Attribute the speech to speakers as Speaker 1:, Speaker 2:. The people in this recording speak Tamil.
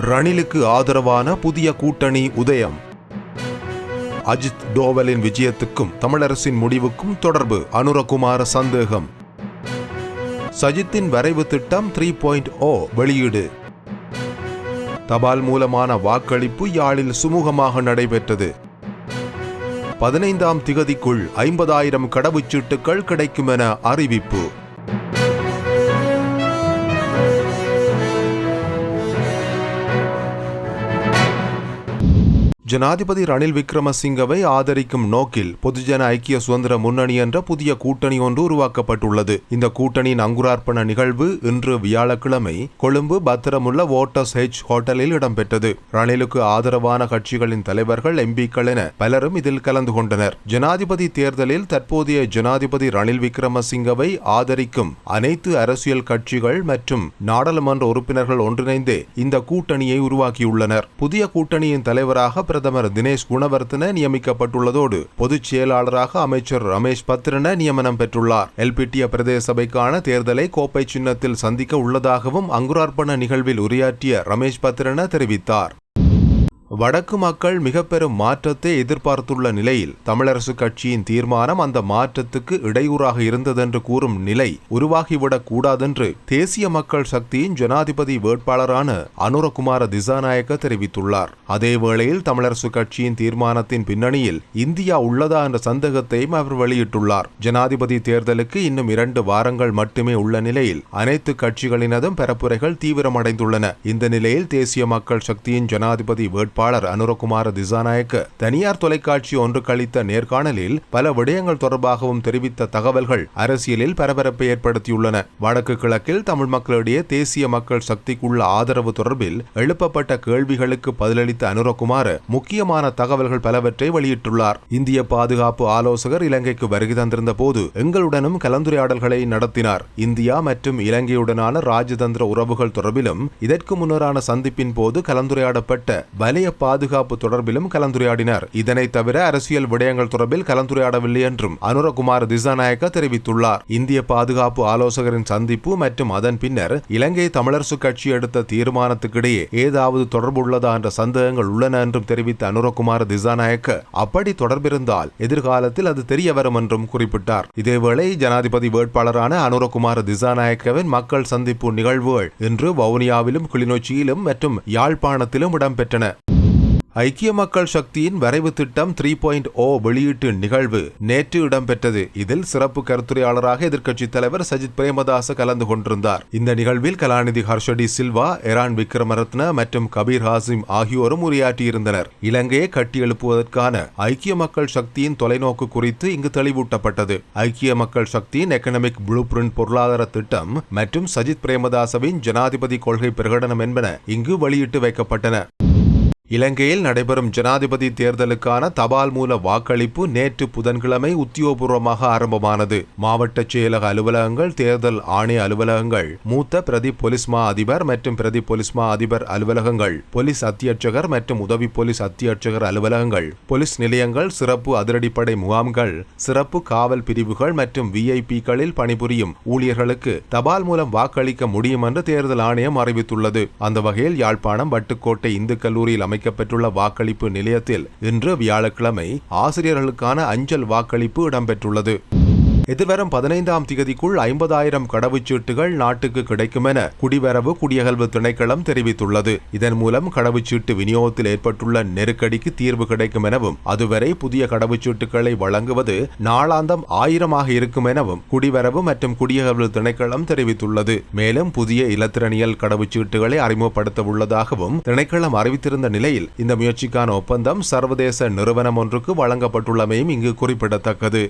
Speaker 1: ரணிலுக்கு ஆதரவான புதிய கூட்டணி உதயம். அஜித் டோவலின் விஜயத்துக்கும் தமிழரசின் முடிவுக்கும் தொடர்பு. அனுரகுமார சந்தேகம். சஜித்தின் வரைவு திட்டம் த்ரீ பாயிண்ட் ஓ வெளியீடு. தபால் மூலமான வாக்களிப்பு யாழில் சுமூகமாக நடைபெற்றது. பதினைந்தாம் திகதிக்குள் ஐம்பதாயிரம் கடவுச்சீட்டுகள் கிடைக்கும் என அறிவிப்பு. ஜனாதிபதி ரணில் விக்ரமசிங்கவை ஆதரிக்கும் நோக்கில் பொதுஜன ஐக்கிய சுதந்திர முன்னணி என்ற புதிய கூட்டணி ஒன்று உருவாக்கப்பட்டுள்ளது. இந்த கூட்டணியின் அங்குரார்ப்பண நிகழ்வு இன்று வியாழக்கிழமை கொழும்பு பத்திரமுள்ள வோட்டர்ஸ் ஹெச் ஹோட்டலில் இடம்பெற்றது. ரணிலுக்கு ஆதரவான கட்சிகளின் தலைவர்கள் எம்பிக்கள் என பலரும் இதில் கலந்து கொண்டனர். ஜனாதிபதி தேர்தலில் தற்போதைய ஜனாதிபதி ரணில் விக்ரமசிங்கவை ஆதரிக்கும் அனைத்து அரசியல் கட்சிகள் மற்றும் நாடாளுமன்ற உறுப்பினர்கள் ஒன்றிணைந்து இந்த கூட்டணியை உருவாக்கியுள்ளனர். புதிய கூட்டணியின் தலைவராக பிரதமர் தினேஷ் குணவர்த்தன நியமிக்கப்பட்டுள்ளதோடு பொதுச் செயலாளராக அமைச்சர் ரமேஷ் பத்ரன நியமனம் பெற்றுள்ளார். எல்பிட்டிய பிரதேச சபைக்கான தேர்தலை கோப்பை சின்னத்தில் சந்திக்க உள்ளதாகவும் அங்குரார்ப்பண நிகழ்வில் உரையாற்றிய ரமேஷ் பத்ரன தெரிவித்தார். வடக்கு மக்கள் மிக பெரும் மாற்றத்தை எதிர்பார்த்துள்ள நிலையில் தமிழரசு கட்சியின் தீர்மானம் அந்த மாற்றத்துக்கு இடையூறாக இருந்ததென்று கூறும் நிலை உருவாகிவிடக் கூடாதென்று தேசிய மக்கள் சக்தியின் ஜனாதிபதி வேட்பாளரான அனுரகுமார திசாநாயக்க தெரிவித்துள்ளார். அதேவேளையில் தமிழரசு கட்சியின் தீர்மானத்தின் பின்னணியில் இந்தியா உள்ளதா என்ற சந்தேகத்தையும் அவர் வெளியிட்டுள்ளார். ஜனாதிபதி தேர்தலுக்கு இன்னும் இரண்டு வாரங்கள் மட்டுமே உள்ள நிலையில் அனைத்து கட்சிகளினதும் பரப்புரைகள் தீவிரமடைந்துள்ளன. இந்த நிலையில் தேசிய மக்கள் சக்தியின் ஜனாதிபதி வேட்பாளர் வேட்பாளர் அனுரகுமார திசாநாயக்க தனியார் தொலைக்காட்சி ஒன்று கழித்த நேர்காணலில் பல விடயங்கள் தொடர்பாகவும் தெரிவித்த தகவல்கள் அரசியலில் பரபரப்பை ஏற்படுத்தியுள்ளன. வடக்கு கிழக்கில் தமிழ் மக்களிடையே தேசிய மக்கள் சக்திக்குள்ள ஆதரவு தொடர்பில் எழுப்பப்பட்ட கேள்விகளுக்கு பதிலளித்த அனுரகுமார முக்கியமான தகவல்கள் பலவற்றை வெளியிட்டுள்ளார். இந்திய பாதுகாப்பு ஆலோசகர் இலங்கைக்கு வருகை தந்திருந்த போது எங்களுடனும் கலந்துரையாடல்களை நடத்தினார். இந்தியா மற்றும் இலங்கையுடனான ராஜதந்திர உறவுகள் தொடர்பிலும் இதற்கு முன்னரான சந்திப்பின் போது கலந்துரையாடப்பட்ட வலய பாதுகாப்பு தொடர்பிலும் கலந்துரையாடினர். இதனை தவிர அரசியல் விடயங்கள் தொடர்பில் கலந்துரையாடவில்லை என்றும் அனுரகுமார் திசாநாயக்க தெரிவித்துள்ளார். இந்திய பாதுகாப்பு ஆலோசகரின் சந்திப்பு மற்றும் அதன் பின்னர் இலங்கை தமிழரசு கட்சி எடுத்த தீர்மானத்துக்கிடையே ஏதாவது தொடர்புள்ளதா என்ற சந்தேகங்கள் உள்ளன என்றும் தெரிவித்த அனுரகுமார் திசாநாயக்க அப்படி தொடர்பிருந்தால் எதிர்காலத்தில் அது தெரிய வரும் என்றும் குறிப்பிட்டார். இதேவேளை ஜனாதிபதி வேட்பாளரான அனுரகுமார் திசாநாயக்கவின் மக்கள் சந்திப்பு நிகழ்வுகள் இன்று வவுனியாவிலும் கிளிநொச்சியிலும் மற்றும் யாழ்ப்பாணத்திலும் இடம்பெற்றன. ஐக்கிய மக்கள் சக்தியின் வரைவு திட்டம் த்ரீ பாயிண்ட் ஓ வெளியீட்டு நிகழ்வு நேற்று இடம்பெற்றது. இதில் சிறப்பு கருத்துரையாளராக எதிர்க்கட்சித் தலைவர் சஜித் பிரேமதாச கலந்து கொண்டிருந்தார். இந்த நிகழ்வில் கலாநிதி ஹர்ஷடி சில்வா எரான் விக்ரமரத்ன மற்றும் கபீர் ஹாசிம் ஆகியோரும் உரையாற்றியிருந்தனர். இலங்கையை கட்டியெழுப்புவதற்கான ஐக்கிய மக்கள் சக்தியின் தொலைநோக்கு குறித்து இங்கு தெளிவூட்டப்பட்டது. ஐக்கிய மக்கள் சக்தியின் எக்கனமிக் ப்ளூ பிரிண்ட் பொருளாதார திட்டம் மற்றும் சஜித் பிரேமதாசவின் ஜனாதிபதி கொள்கை பிரகடனம் என்பன இங்கு வெளியிட்டு வைக்கப்பட்டன. இலங்கையில் நடைபெறும் ஜனாதிபதி தேர்தலுக்கான தபால் மூல வாக்களிப்பு நேற்று புதன்கிழமை உத்தியோகபூர்வமாக ஆரம்பமானது. மாவட்ட செயலக அலுவலகங்கள் தேர்தல் ஆணைய அலுவலகங்கள் மூத்த பிரதி போலீஸ் மா அதிபர் மற்றும் பிரதி போலீஸ் மா அதிபர் அலுவலகங்கள் போலீஸ் அத்தியட்சகர் மற்றும் உதவி போலீஸ் அத்தியட்சகர் அலுவலகங்கள் போலீஸ் நிலையங்கள் சிறப்பு அதிரடிப்படை முகாம்கள் சிறப்பு காவல் பிரிவுகள் மற்றும் விஐபிகளில் பணிபுரியும் ஊழியர்களுக்கு தபால் மூலம் வாக்களிக்க முடியும் என்று தேர்தல் ஆணையம் அறிவித்துள்ளது. அந்த வகையில் யாழ்ப்பாணம் வட்டுக்கோட்டை இந்து கல்லூரியில் அமைக்கப்பட்டுள்ள வாக்களிப்பு நிலையத்தில் இன்று வியாழக்கிழமை ஆசிரியர்களுக்கான அஞ்சல் வாக்களிப்பு இடம்பெற்றுள்ளது. எதிர்வரும் பதினைந்தாம் திகதிக்குள் ஐம்பதாயிரம் கடவுச்சீட்டுகள் நாட்டுக்கு கிடைக்கும் என குடிவரவு குடியகல்வு திணைக்களம் தெரிவித்துள்ளது. இதன் மூலம் கடவுச்சீட்டு விநியோகத்தில் ஏற்பட்டுள்ள நெருக்கடிக்கு தீர்வு கிடைக்கும் எனவும் அதுவரை புதிய கடவுச்சீட்டுகளை வழங்குவது நாளாந்தம் ஆயிரமாக இருக்கும் எனவும் குடிவரவு மற்றும் குடியகல்வு திணைக்களம் தெரிவித்துள்ளது. மேலும் புதிய இலத்திரனியல் கடவுச்சீட்டுகளை அறிமுகப்படுத்த உள்ளதாகவும் திணைக்களம் அறிவித்திருந்த நிலையில் இந்த முயற்சிக்கான ஒப்பந்தம் சர்வதேச நிறுவனம் ஒன்றுக்கு வழங்கப்பட்டுள்ளமையும் இங்கு குறிப்பிடத்தக்கது.